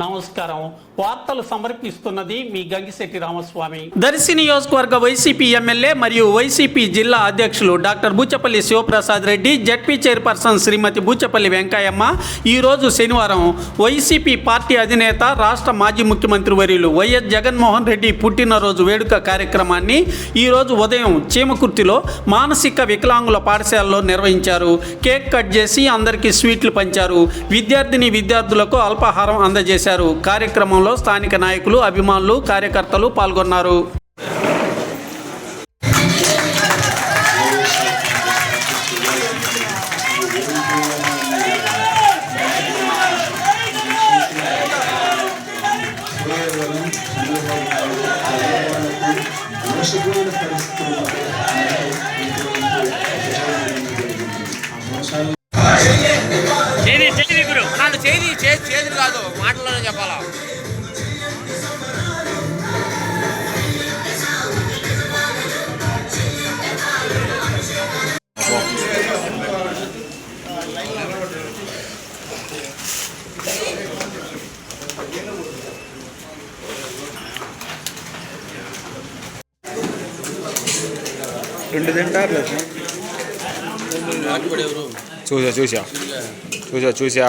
నమస్కారం. వార్తలు సమర్పిస్తున్నది మీ గంగిశెట్టి రామస్వామి. దర్శి నియోజకవర్గ వైసీపీ ఎమ్మెల్యే మరియు వైసీపీ జిల్లా అధ్యక్షులు doctor Buchepalli Sivaprasad Reddy ZP chairperson Srimathi Buchepalli Venkayyamma ఈరోజు శనివారం వైసీపీ పార్టీ అధినేత రాష్ట్ర మాజీ ముఖ్యమంత్రి వర్యులు వైఎస్ జగన్మోహన్ రెడ్డి పుట్టినరోజు వేడుక కార్యక్రమాన్ని ఈరోజు ఉదయం చీమకుర్తిలో మానసిక వికలాంగుల పాఠశాలలో నిర్వహించారు. కేక్ కట్ చేసి అందరికీ స్వీట్లు పంచారు. విద్యార్థిని విద్యార్థులకు అల్పాహారం అందజేశారు. కార్యక్రమంలో స్థానిక నాయకులు అభిమానులు కార్యకర్తలు పాల్గొన్నారు. పరిస్థితుల్లో చేది చేతి చేతులు కాదు మాటల్లోనే చెప్పాలా? రెండు తింటారు చూసా చూసా. చూసా చూసా.